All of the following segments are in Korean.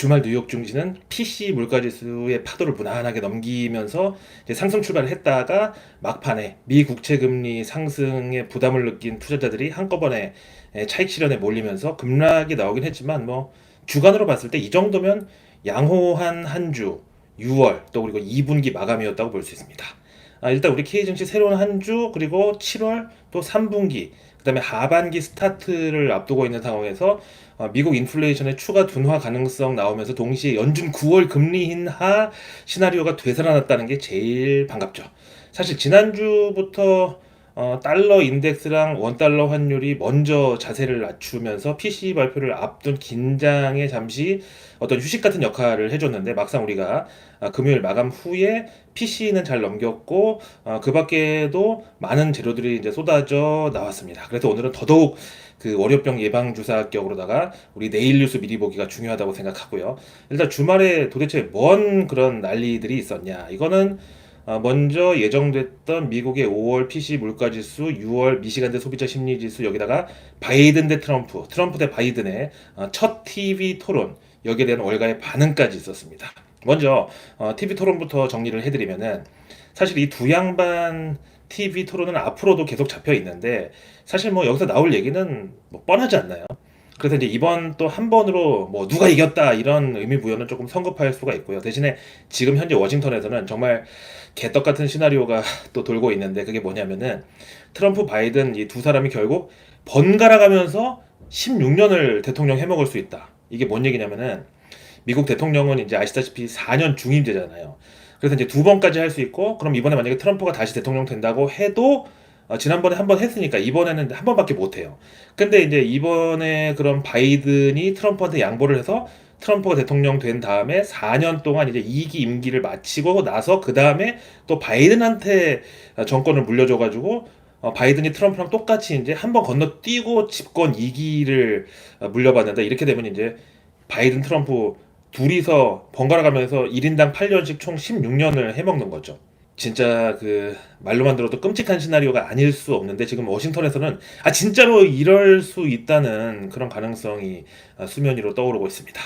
주말 뉴욕 증시는 PC 물가지수의 파도를 무난하게 넘기면서 상승 출발을 했다가 막판에 미 국채 금리 상승에 부담을 느낀 투자자들이 한꺼번에 에, 차익 실현에 몰리면서 급락이 나오긴 했지만 뭐 주간으로 봤을 때 이 정도면 양호한 한 주 6월 또 그리고 2분기 마감이었다고 볼 수 있습니다. 아, 일단 우리 K 증시 새로운 한 주 그리고 7월 또 3분기 그다음에 하반기 스타트를 앞두고 있는 상황에서 어, 미국 인플레이션의 추가 둔화 가능성 나오면서 동시에 연준 9월 금리 인하 시나리오가 되살아났다는 게 제일 반갑죠. 사실 지난주부터 어, 달러 인덱스랑 원달러 환율이 먼저 자세를 낮추면서 PC 발표를 앞둔 긴장에 잠시 어떤 휴식 같은 역할을 해줬는데 막상 우리가 아, 금요일 마감 후에 PC는 잘 넘겼고 어, 그 밖에도 많은 재료들이 이제 쏟아져 나왔습니다. 그래서 오늘은 더더욱 그 월요병 예방 주사격으로다가 우리 내일 뉴스 미리 보기가 중요하다고 생각하고요. 일단 주말에 도대체 뭔 그런 난리들이 있었냐? 이거는 어, 먼저 예정됐던 미국의 5월 PC 물가지수, 6월 미시간대 소비자 심리지수 여기다가 바이든 대 트럼프, 트럼프 대 바이든의 어, 첫 TV 토론 여기에 대한 월가의 반응까지 있었습니다. 먼저 어, TV 토론부터 정리를 해드리면은 사실 이 두 양반 TV 토론은 앞으로도 계속 잡혀 있는데 사실 뭐 여기서 나올 얘기는 뭐 뻔하지 않나요? 그래서 이제 이번 또 한 번으로 뭐 누가 이겼다 이런 의미 부여는 조금 성급할 수가 있고요. 대신에 지금 현재 워싱턴에서는 정말 개떡 같은 시나리오가 또 돌고 있는데 그게 뭐냐면은 트럼프 바이든 이 두 사람이 결국 번갈아 가면서 16년을 대통령 해먹을 수 있다. 이게 뭔 얘기냐면은 미국 대통령은 이제 아시다시피 4년 중임제잖아요. 그래서 이제 두 번까지 할 수 있고 그럼 이번에 만약에 트럼프가 다시 대통령 된다고 해도 어, 지난번에 한 번 했으니까 이번에는 한 번밖에 못 해요. 근데 이제 이번에 그런 바이든이 트럼프한테 양보를 해서 트럼프가 대통령 된 다음에 4년 동안 이제 2기 임기를 마치고 나서 그 다음에 또 바이든한테 정권을 물려줘가지고 어, 바이든이 트럼프랑 똑같이 이제 한 번 건너뛰고 집권 2기를 물려받는다. 이렇게 되면 이제 바이든 트럼프 둘이서 번갈아 가면서 1인당 8년씩 총 16년을 해먹는 거죠. 진짜 그 말로만 들어도 끔찍한 시나리오가 아닐 수 없는데 지금 워싱턴에서는 아 진짜로 이럴 수 있다는 그런 가능성이 아, 수면 위로 떠오르고 있습니다.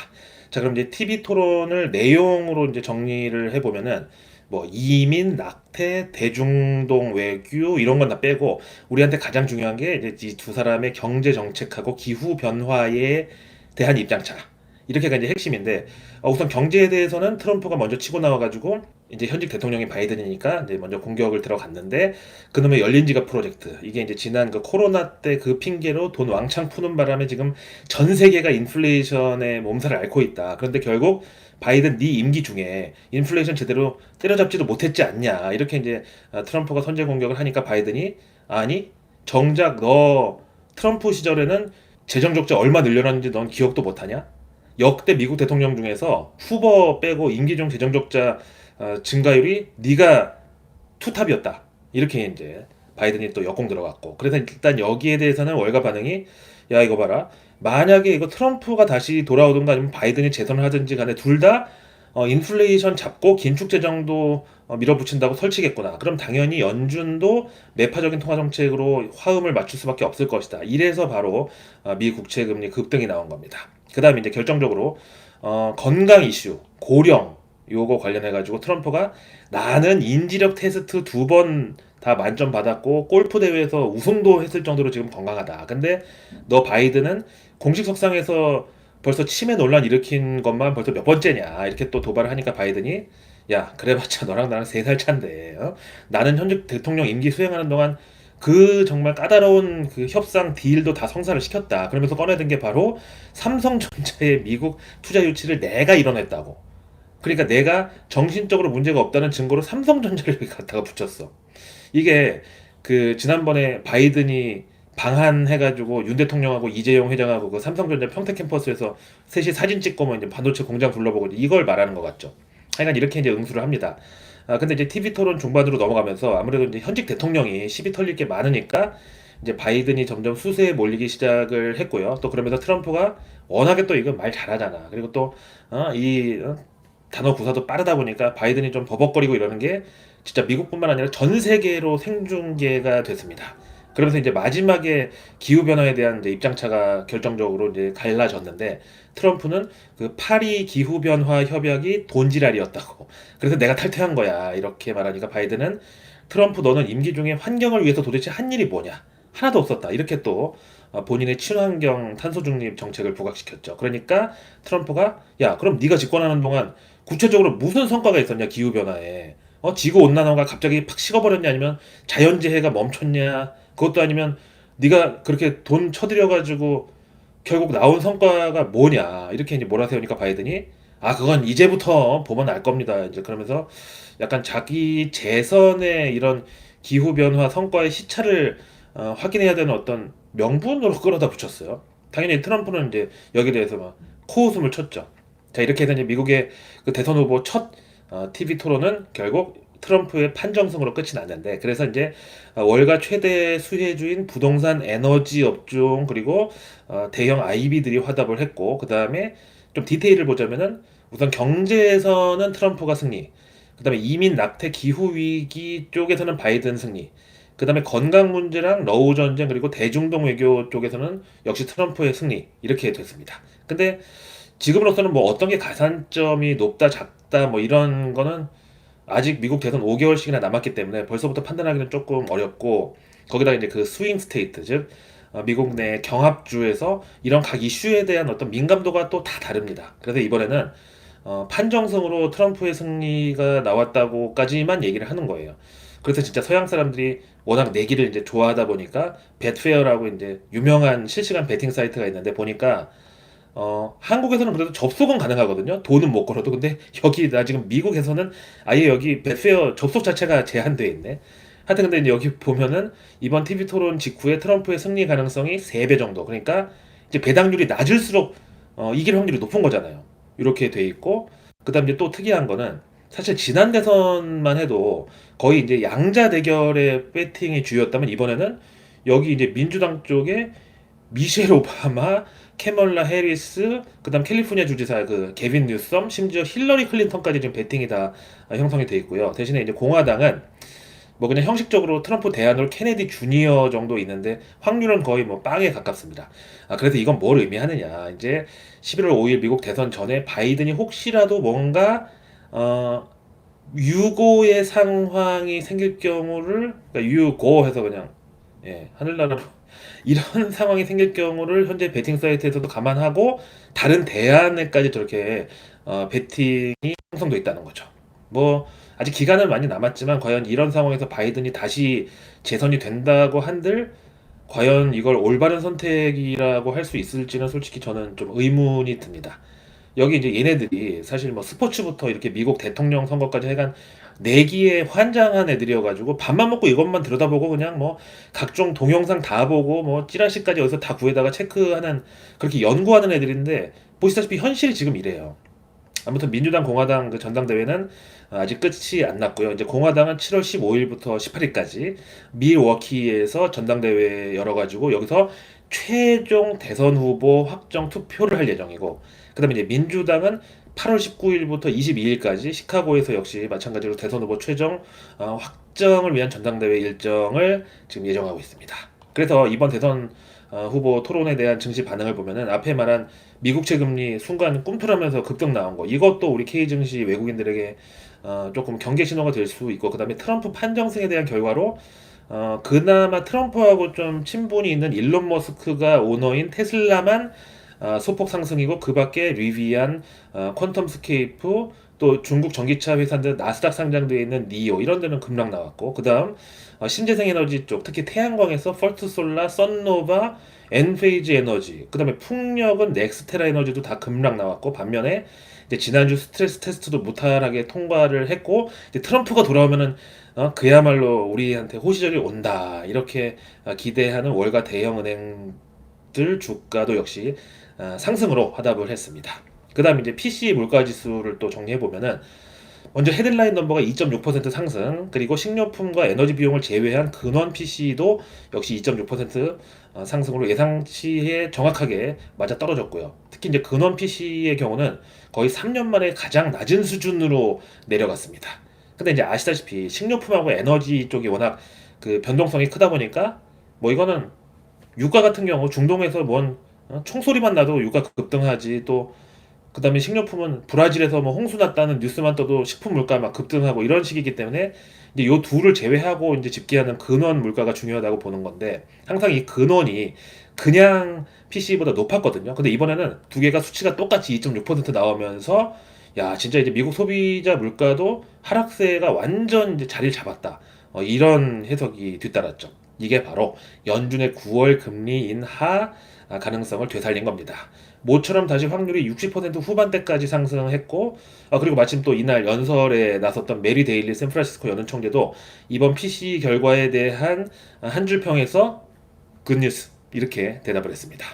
자 그럼 이제 TV 토론을 내용으로 이제 정리를 해보면은 뭐 이민, 낙태, 대중동 외교 이런 건 다 빼고 우리한테 가장 중요한 게 이제 이 두 사람의 경제 정책하고 기후 변화에 대한 입장 차. 이렇게가 이제 핵심인데 어, 우선 경제에 대해서는 트럼프가 먼저 치고 나와가지고 이제 현직 대통령이 바이든이니까 이제 먼저 공격을 들어갔는데 그놈의 열린 지갑 프로젝트 이게 이제 지난 그 코로나 때 그 핑계로 돈 왕창 푸는 바람에 지금 전 세계가 인플레이션의 몸살을 앓고 있다. 그런데 결국 바이든 네 임기 중에 인플레이션 제대로 때려잡지도 못했지 않냐 이렇게 이제 아, 트럼프가 선제 공격을 하니까 바이든이 아니 정작 너 트럼프 시절에는 재정 적자 얼마 늘려놨는지 넌 기억도 못하냐? 역대 미국 대통령 중에서 후보 빼고 임기 중 재정 적자 어, 증가율이 네가 투탑이었다. 이렇게 이제 바이든이 또 역공 들어갔고 그래서 일단 여기에 대해서는 월가 반응이 야 이거 봐라 만약에 이거 트럼프가 다시 돌아오든가 아니면 바이든이 재선을 하든지 간에 둘다 어, 인플레이션 잡고 긴축 재정도 어, 밀어붙인다고 설치겠구나. 그럼 당연히 연준도 매파적인 통화 정책으로 화음을 맞출 수밖에 없을 것이다. 이래서 바로 어, 미 국채 금리 급등이 나온 겁니다. 그 다음에 이제 결정적으로 어, 건강 이슈, 고령 요거 관련해 가지고 트럼프가 나는 인지력 테스트 두 번 다 만점 받았고 골프 대회에서 우승도 했을 정도로 지금 건강하다. 근데 너 바이든은 공식 석상에서 벌써 치매 논란 일으킨 것만 벌써 몇 번째냐 이렇게 또 도발을 하니까 바이든이 야 그래봤자 너랑 나랑 세 살 차인데 어? 나는 현직 대통령 임기 수행하는 동안 그 정말 까다로운 그 협상 딜도 다 성사를 시켰다 그러면서 꺼내든 게 바로 삼성전자의 미국 투자 유치를 내가 이뤄냈다고 그러니까 내가 정신적으로 문제가 없다는 증거로 삼성전자를 갖다가 붙였어 이게 그 지난번에 바이든이 방한해가지고 윤 대통령하고 이재용 회장하고 그 삼성전자 평택 캠퍼스에서 셋이 사진 찍고 뭐 이제 반도체 공장 둘러보고 이걸 말하는 것 같죠. 하여간 이렇게 이제 응수를 합니다. 아 근데 이제 TV 토론 중반으로 넘어가면서 아무래도 이제 현직 대통령이 시비 털릴 게 많으니까 이제 바이든이 점점 수세에 몰리기 시작을 했고요. 또 그러면서 트럼프가 워낙에 또 이거 말 잘하잖아. 그리고 또이 어, 단어 구사도 빠르다 보니까 바이든이 좀 버벅거리고 이러는 게 진짜 미국뿐만 아니라 전 세계로 생중계가 됐습니다. 그러면서 이제 마지막에 기후 변화에 대한 입장차가 결정적으로 이제 갈라졌는데 트럼프는 그 파리 기후 변화 협약이 돈지랄이었다고. 그래서 내가 탈퇴한 거야. 이렇게 말하니까 바이든은 트럼프 너는 임기 중에 환경을 위해서 도대체 한 일이 뭐냐? 하나도 없었다. 이렇게 또 어, 본인의 친환경 탄소 중립 정책을 부각시켰죠. 그러니까 트럼프가 야, 그럼 네가 집권하는 동안 구체적으로 무슨 성과가 있었냐 기후 변화에? 어, 지구 온난화가 갑자기 팍 식어버렸냐 아니면 자연재해가 멈췄냐? 그것도 아니면 네가 그렇게 돈 쳐들여 가지고 결국 나온 성과가 뭐냐? 이렇게 이제 몰아세우니까 바이든이 아, 그건 이제부터 보면 알 겁니다. 이제 그러면서 약간 자기 재선의 이런 기후 변화 성과의 시차를 어, 확인해야 되는 어떤 명분으로 끌어다 붙였어요. 당연히 트럼프는 이제 여기에 대해서 막 코웃음을 쳤죠. 자, 이렇게 해서 이제 미국의 그 대선 후보 첫 어, TV 토론은 결국 트럼프의 판정승으로 끝이 났는데 그래서 이제 어, 월가 최대 수혜주인 부동산 에너지 업종 그리고 어, 대형 IB들이 화답을 했고 그 다음에 좀 디테일을 보자면은 우선 경제에서는 트럼프가 승리 그 다음에 이민 낙태 기후 위기 쪽에서는 바이든 승리 그 다음에 건강 문제랑 러우 전쟁 그리고 대중동 외교 쪽에서는 역시 트럼프의 승리 이렇게 됐습니다. 근데 지금으로서는 뭐 어떤 게 가산점이 높다 작다 뭐 이런 거는 아직 미국 대선 5개월씩이나 남았기 때문에 벌써부터 판단하기는 조금 어렵고 거기다가 이제 그 스윙 스테이트 즉 어, 미국 내 경합주에서 이런 각 이슈에 대한 어떤 민감도가 또 다 다릅니다. 그래서 이번에는 어, 판정승으로 트럼프의 승리가 나왔다고까지만 얘기를 하는 거예요. 그래서 진짜 서양 사람들이 워낙 내기를 이제 좋아하다 보니까 betfair라고 이제 유명한 실시간 베팅 사이트가 있는데 보니까 어, 한국에서는 그래도 접속은 가능하거든요. 돈은 못 걸어도. 근데 여기, 나 지금 미국에서는 아예 여기 betfair 접속 자체가 제한되어 있네. 하여튼 근데 여기 보면은 이번 TV 토론 직후에 트럼프의 승리 가능성이 3배 정도. 그러니까 이제 배당률이 낮을수록 어, 이길 확률이 높은 거잖아요. 이렇게 돼 있고, 그 다음 이제 또 특이한 거는 사실 지난 대선만 해도 거의 이제 양자 대결의 배팅이 주였다면 이번에는 여기 이제 민주당 쪽에 미셸 오바마, 캐멀라 해리스, 그다음 캘리포니아 주지사 그 게빈 뉴섬, 심지어 힐러리 클린턴까지 지금 배팅이 다 형성이 돼 있고요. 대신에 이제 공화당은 뭐 그냥 형식적으로 트럼프 대안으로 케네디 주니어 정도 있는데 확률은 거의 뭐 빵에 가깝습니다. 아, 그래서 이건 뭘 의미하느냐. 이제 11월 5일 미국 대선 전에 바이든이 혹시라도 뭔가 어 유고의 상황이 생길 경우를 그러니까 유고 해서 그냥 예, 하늘나라로 이런 상황이 생길 경우를 현재 베팅 사이트에서도 감안하고 다른 대안에까지 저렇게 어, 베팅이 형성돼 있다는 거죠. 뭐 아직 기간은 많이 남았지만 과연 이런 상황에서 바이든이 다시 재선이 된다고 한들 과연 이걸 올바른 선택이라고 할 수 있을지는 솔직히 저는 좀 의문이 듭니다. 여기 이제 얘네들이 사실 뭐 스포츠부터 이렇게 미국 대통령 선거까지 해간 내기에 환장한 애들이어가지고 밥만 먹고 이것만 들여다보고 그냥 뭐 각종 동영상 다 보고 뭐 찌라시까지 여기서 다 구해다가 체크하는 그렇게 연구하는 애들인데 보시다시피 현실이 지금 이래요. 아무튼 민주당 공화당 그 전당대회는 아직 끝이 안 났고요. 이제 공화당은 7월 15일부터 18일까지 밀워키에서 전당대회 열어가지고 여기서 최종 대선 후보 확정 투표를 할 예정이고 그다음에 이제 민주당은 8월 19일부터 22일까지 시카고에서 역시 마찬가지로 대선 후보 최종 어, 확정을 위한 전당대회 일정을 지금 예정하고 있습니다. 그래서 이번 대선 어, 후보 토론에 대한 증시 반응을 보면은 앞에 말한 미국채 금리 순간 꿈틀하면서 급등 나온 거 이것도 우리 K 증시 외국인들에게 어, 조금 경계 신호가 될 수 있고 그다음에 트럼프 판정승에 대한 결과로 어, 그나마 트럼프하고 좀 친분이 있는 일론 머스크가 오너인 테슬라만 어, 소폭 상승이고 그 밖에 리비안, 어, 퀀텀 스케이프, 또 중국 전기차 회사인데 나스닥 상장되어 있는 니오 이런 데는 급락 나왔고 그 다음 어, 신재생 에너지 쪽 특히 태양광에서 펄트 솔라, 썬노바, 엔페이지 에너지 그 다음에 풍력은 넥스테라 에너지도 다 급락 나왔고 반면에 이제 지난주 스트레스 테스트도 무탈하게 통과를 했고 트럼프가 돌아오면은 어, 그야말로 우리한테 호시절이 온다 이렇게 어, 기대하는 월가 대형 은행들 주가도 역시 어, 상승으로 화답을 했습니다. 그 다음 이제 PC 물가 지수를 또 정리해 보면은 먼저 헤드라인 넘버가 2.6% 상승, 그리고 식료품과 에너지 비용을 제외한 근원 PC도 역시 2.6% 어, 상승으로 예상치에 정확하게 맞아 떨어졌고요. 특히 이제 근원 PC의 경우는 거의 3년 만에 가장 낮은 수준으로 내려갔습니다. 근데 이제 아시다시피 식료품하고 에너지 쪽이 워낙 그 변동성이 크다 보니까 뭐 이거는 유가 같은 경우 중동에서 뭔 어? 총소리만 나도 유가 급등하지 또 그다음에 식료품은 브라질에서 뭐 홍수 났다는 뉴스만 떠도 식품 물가 막 급등하고 이런 식이기 때문에 이제 요 둘을 제외하고 이제 집계하는 근원 물가가 중요하다고 보는 건데 항상 이 근원이 그냥 PC보다 높았거든요. 근데 이번에는 두 개가 수치가 똑같이 2.6% 나오면서 야 진짜 이제 미국 소비자 물가도 하락세가 완전 이제 자리를 잡았다. 어, 이런 해석이 뒤따랐죠. 이게 바로 연준의 9월 금리 인하 아, 가능성을 되살린 겁니다. 모처럼 다시 확률이 60% 후반대까지 상승했고 아, 그리고 마침 또 이날 연설에 나섰던 메리 데일리 샌프란시스코 연은 총재도 이번 PC 결과에 대한 한 줄 평에서 굿뉴스 이렇게 대답을 했습니다.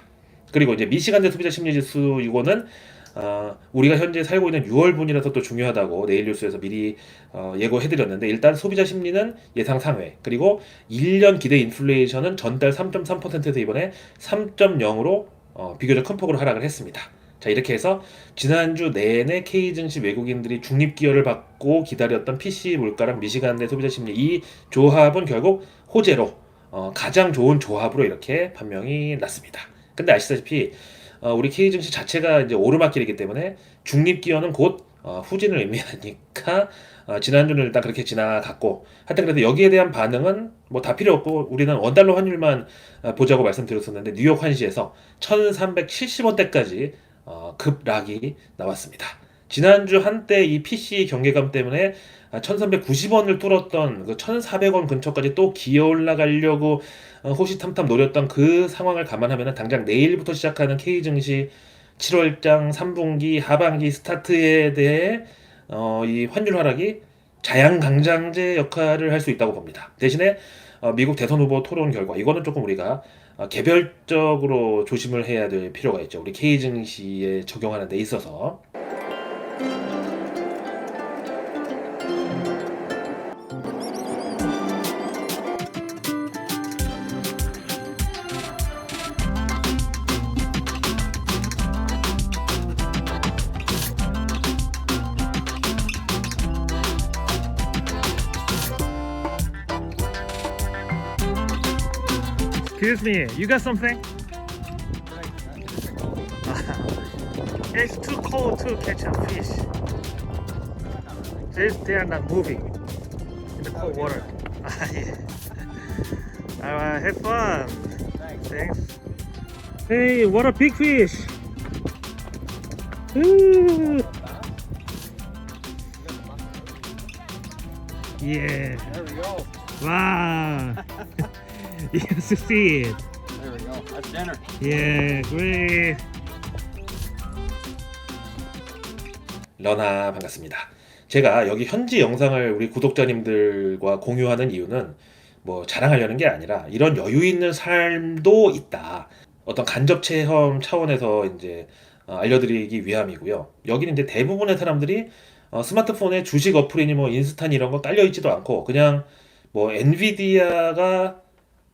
그리고 이제 미시간대 소비자 심리지수 이거는 어, 우리가 현재 살고 있는 6월분이라서 또 중요하다고 내일 뉴스에서 미리 어, 예고해드렸는데 일단 소비자 심리는 예상 상회 그리고 1년 기대 인플레이션은 전달 3.3%에서 이번에 3.0으로 어, 비교적 큰 폭으로 하락을 했습니다. 자 이렇게 해서 지난주 내내 K 증시 외국인들이 중립 기여를 받고 기다렸던 PC 물가랑 미시간 내 소비자 심리 이 조합은 결국 호재로 어, 가장 좋은 조합으로 이렇게 판명이 났습니다. 근데 아시다시피 어, 우리 K 증시 자체가 이제 오르막길이기 때문에 중립 기여는 곧 어, 후진을 의미하니까 어, 지난주는 일단 그렇게 지나갔고 하여튼 그래도 여기에 대한 반응은 뭐 다 필요 없고 우리는 원달러 환율만 어, 보자고 말씀드렸었는데 뉴욕 환시에서 1370원대까지 어, 급락이 나왔습니다. 지난주 한때 이 PC 경계감 때문에 1390원을 뚫었던 그 1400원 근처까지 또 기어 올라가려고 어, 호시탐탐 노렸던 그 상황을 감안하면 당장 내일부터 시작하는 K 증시 7월장 3분기 하반기 스타트에 대해 어, 이 환율 하락이 자양강장제 역할을 할 수 있다고 봅니다. 대신에 어, 미국 대선 후보 토론 결과 이거는 조금 우리가 어, 개별적으로 조심을 해야 될 필요가 있죠. 우리 K 증시에 적용하는 데 있어서. Excuse me, you got something? it's too cold to catch a fish. They, they are not moving in the cold water. yeah. Uh, have fun. Thanks. Hey, what a big fish! Ooh. Yeah. There we go. Wow. You succeed. There we go. That's dinner. Yeah, great. 러나 반갑습니다. 제가 여기 현지 영상을 우리 구독자님들과 공유하는 이유는 뭐 자랑하려는 게 아니라 이런 여유 있는 삶도 있다. 어떤 간접 체험 차원에서 이제 어, 알려드리기 위함이고요. 여기는 이제 대부분의 사람들이 어, 스마트폰에 주식 어플이니 뭐 인스타니 이런 거 깔려 있지도 않고 그냥 뭐 엔비디아가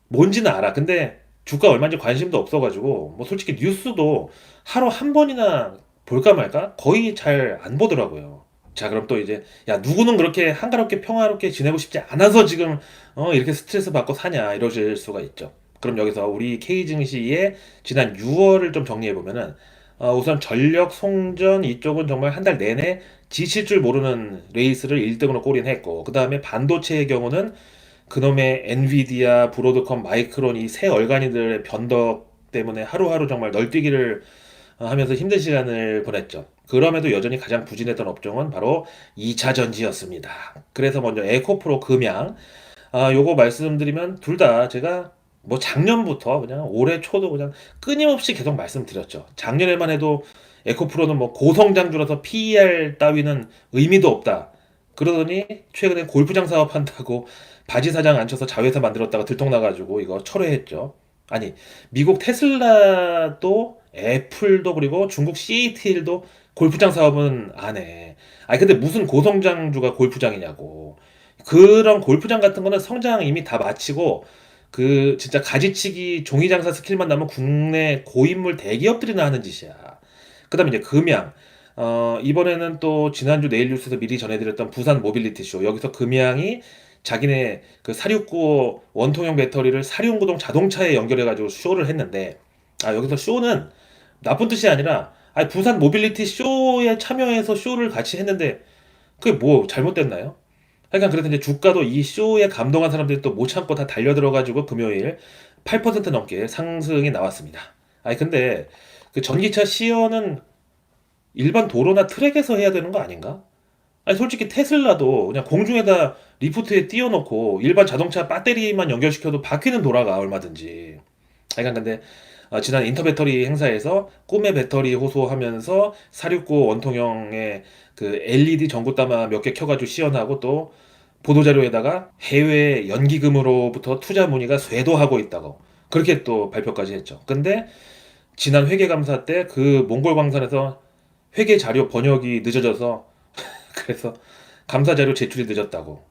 뭔지는 알아. 근데 주가 얼마인지 관심도 없어가지고 뭐 솔직히 뉴스도 하루 한 번이나 볼까 말까 거의 잘 안 보더라고요. 자 그럼 또 이제 야 누구는 그렇게 한가롭게 평화롭게 지내고 싶지 않아서 지금 어 이렇게 스트레스 받고 사냐 이러실 수가 있죠. 그럼 여기서 우리 K 증시의 지난 6월을 좀 정리해 보면은 어, 우선 전력 송전 이쪽은 정말 한 달 내내 지칠 줄 모르는 레이스를 1등으로 골인했고 그 다음에 반도체의 경우는 그놈의 엔비디아, 브로드컴, 마이크론 이 새 얼간이들의 변덕 때문에 하루하루 정말 널뛰기를 어, 하면서 힘든 시간을 보냈죠. 그럼에도 여전히 가장 부진했던 업종은 바로 2차 전지였습니다. 그래서 먼저 에코프로 금양 아, 요거 말씀드리면 둘 다 제가 뭐 작년부터 그냥 올해 초도 그냥 끊임없이 계속 말씀드렸죠. 작년에만 해도 에코프로는 뭐 고성장주라서 PER 따위는 의미도 없다. 그러더니 최근에 골프장 사업한다고 바지 사장 앉혀서 자회사 만들었다가 들통나가지고 이거 철회했죠. 아니 미국 테슬라도 애플도 그리고 중국 CATL도 골프장 사업은 안 해. 아니 근데 무슨 고성장주가 골프장이냐고. 그런 골프장 같은 거는 성장 이미 다 마치고 그 진짜 가지치기 종이 장사 스킬만 나면 국내 고인물 대기업들이나 하는 짓이야. 그다음에 이제 금양. 어, 이번에는 또 지난주 내일 뉴스에서 미리 전해드렸던 부산 모빌리티 쇼. 여기서 금양이 자기네 그 469 원통형 배터리를 사륜구동 자동차에 연결해가지고 쇼를 했는데 아 여기서 쇼는 나쁜 뜻이 아니라 아 부산 모빌리티 쇼에 참여해서 쇼를 같이 했는데 그게 뭐 잘못됐나요? 하여간 그래서 이제 주가도 이 쇼에 감동한 사람들이 또 못 참고 다 달려들어가지고 금요일 8% 넘게 상승이 나왔습니다. 아니 근데 그 전기차 시연은 일반 도로나 트랙에서 해야 되는 거 아닌가? 아니 솔직히 테슬라도 그냥 공중에다 리프트에 띄워놓고 일반 자동차 배터리만 연결시켜도 바퀴는 돌아가 얼마든지. 하여간 근데 어, 지난 인터배터리 행사에서 꿈의 배터리 호소하면서 469 원통형의 그 LED 전구따마 몇 개 켜가지고 시연하고 또 보도자료에다가 해외 연기금으로부터 투자 문의가 쇄도하고 있다고 그렇게 또 발표까지 했죠. 근데 지난 회계감사 때 그 몽골 광산에서 회계 자료 번역이 늦어져서 그래서 감사 자료 제출이 늦었다고.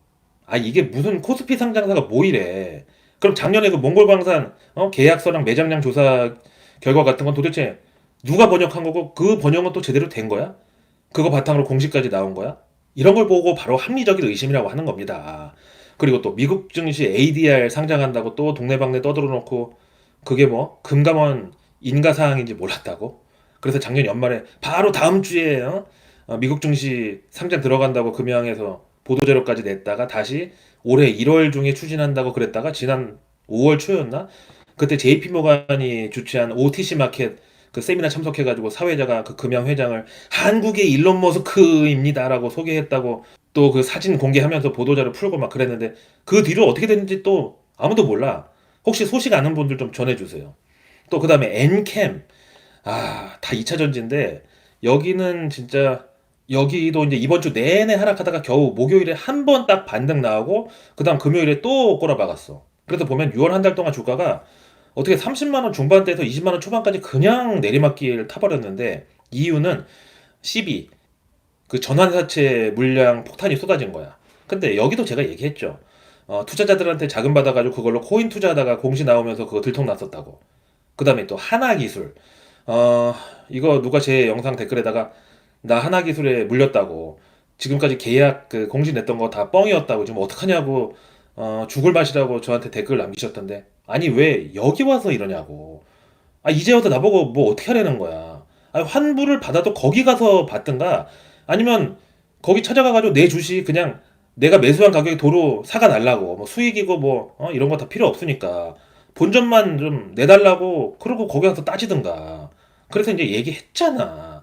아 이게 무슨 코스피 상장사가 뭐 이래? 그럼 작년에 그 몽골 광산 어? 계약서랑 매장량 조사 결과 같은 건 도대체 누가 번역한 거고 그 번역은 또 제대로 된 거야? 그거 바탕으로 공시까지 나온 거야? 이런 걸 보고 바로 합리적인 의심이라고 하는 겁니다. 그리고 또 미국 증시 ADR 상장한다고 또 동네방네 떠들어 놓고 그게 뭐 금감원 인가사항인지 몰랐다고? 그래서 작년 연말에 바로 다음 주에 어? 어, 미국 증시 상장 들어간다고 금양에서 보도자료까지 냈다가 다시 올해 1월 중에 추진한다고 그랬다가 지난 5월 초였나? 그때 JP 모간이 주최한 OTC 마켓 그 세미나 참석해가지고 사회자가 그 금양 회장을 한국의 일론 머스크입니다라고 소개했다고 또 그 사진 공개하면서 보도자료 풀고 막 그랬는데 그 뒤로 어떻게 됐는지 또 아무도 몰라. 혹시 소식 아는 분들 좀 전해주세요. 또 그 다음에 엔캠 아, 다 2차 전지인데 여기는 진짜 여기도 이제 이번 주 내내 하락하다가 겨우 목요일에 한 번 딱 반등 나오고 그다음 금요일에 또 꼬라박았어. 그래서 보면 6월 한 달 동안 주가가 어떻게 30만 원 중반대에서 20만 원 초반까지 그냥 내리막길 타버렸는데 이유는 CB 그 전환사채 물량 폭탄이 쏟아진 거야. 근데 여기도 제가 얘기했죠. 어, 투자자들한테 자금 받아가지고 그걸로 코인 투자하다가 공시 나오면서 그거 들통났었다고. 그 다음에 또 하나 기술. 어, 이거 누가 제 영상 댓글에다가 나 하나 기술에 물렸다고. 지금까지 계약 그 공시 냈던 거 다 뻥이었다고. 지금 어떡하냐고. 어, 죽을 맛이라고 저한테 댓글 남기셨던데. 아니, 왜 여기 와서 이러냐고. 아, 이제 와서 나보고 뭐 어떻게 하려는 거야. 아, 환불을 받아도 거기 가서 받든가. 아니면 거기 찾아가가지고 내 주식 그냥 내가 매수한 가격에 도로 사가 날라고. 뭐 수익이고 뭐, 어, 이런 거 다 필요 없으니까. 본전만 좀 내달라고 그러고 거기 가서 따지든가. 그래서 이제 얘기했잖아.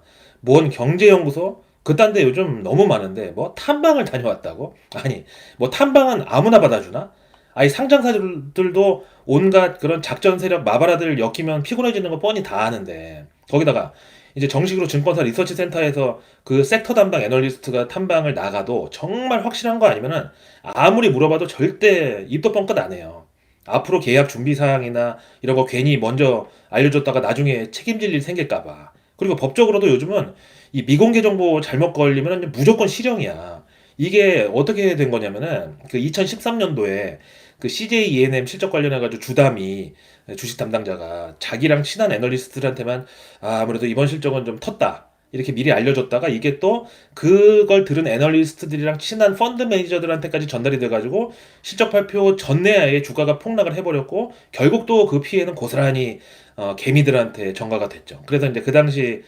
뭔 경제연구소? 그딴 데 요즘 너무 많은데 뭐 탐방을 다녀왔다고? 아니 뭐 탐방은 아무나 받아주나? 아니 상장사들도 온갖 그런 작전 세력 마바라들 엮이면 피곤해지는 거 뻔히 다 아는데 거기다가 이제 정식으로 증권사 리서치 센터에서 그 섹터 담당 애널리스트가 탐방을 나가도 정말 확실한 거 아니면은 아무리 물어봐도 절대 입도 뻥끗 안 해요. 앞으로 계약 준비 사항이나 이런 거 괜히 먼저 알려줬다가 나중에 책임질 일 생길까 봐. 그리고 법적으로도 요즘은 이 미공개 정보 잘못 걸리면 무조건 실형이야. 이게 어떻게 된 거냐면은 그 2013년도에 그 CJ ENM 실적 관련해가지고 주담이 주식 담당자가 자기랑 친한 애널리스트들한테만 아, 아무래도 이번 실적은 좀 텄다. 이렇게 미리 알려줬다가 이게 또 그걸 들은 애널리스트들이랑 친한 펀드 매니저들한테까지 전달이 돼가지고 실적 발표 전내에 주가가 폭락을 해버렸고 결국 또 그 피해는 고스란히 어, 개미들한테 전가가 됐죠. 그래서 이제 그 당시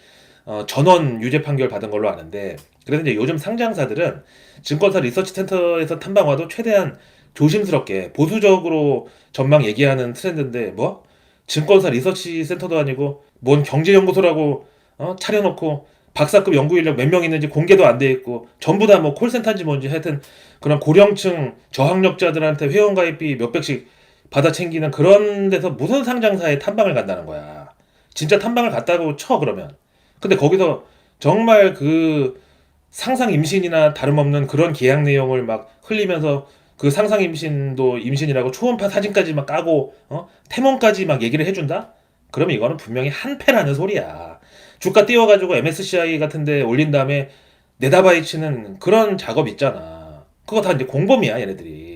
어, 전원 유죄 판결 받은 걸로 아는데 그래서 이제 요즘 상장사들은 증권사 리서치 센터에서 탐방 와도 최대한 조심스럽게 보수적으로 전망 얘기하는 트렌드인데 뭐 증권사 리서치 센터도 아니고 뭔 경제연구소라고 어? 차려놓고 박사급 연구 인력 몇 명 있는지 공개도 안 돼 있고 전부 다 뭐 콜센터인지 뭔지 하여튼 그런 고령층 저학력자들한테 회원가입비 몇백씩 받아 챙기는 그런 데서 무슨 상장사에 탐방을 간다는 거야. 진짜 탐방을 갔다고 쳐 그러면. 근데 거기서 정말 그 상상 임신이나 다름없는 그런 계약 내용을 막 흘리면서 그 상상 임신도 임신이라고 초음파 사진까지 막 까고 어? 태몽까지 막 얘기를 해준다? 그러면 이거는 분명히 한패라는 소리야. 주가 띄워가지고 MSCI 같은데 올린 다음에 내다바이 치는 그런 작업 있잖아. 그거 다 이제 공범이야 얘네들이.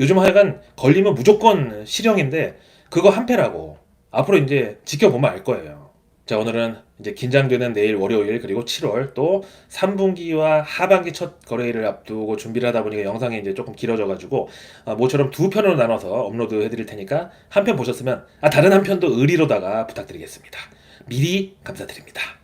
요즘 하여간 걸리면 무조건 실형인데 그거 한패라고. 앞으로 이제 지켜보면 알 거예요. 자, 오늘은 이제 긴장되는 내일 월요일 그리고 7월 또 3분기와 하반기 첫 거래일을 앞두고 준비를 하다 보니까 영상이 이제 조금 길어져 가지고 아, 모처럼 두 편으로 나눠서 업로드 해드릴 테니까 한 편 보셨으면 아 다른 한 편도 의리로다가 부탁드리겠습니다. 미리 감사드립니다.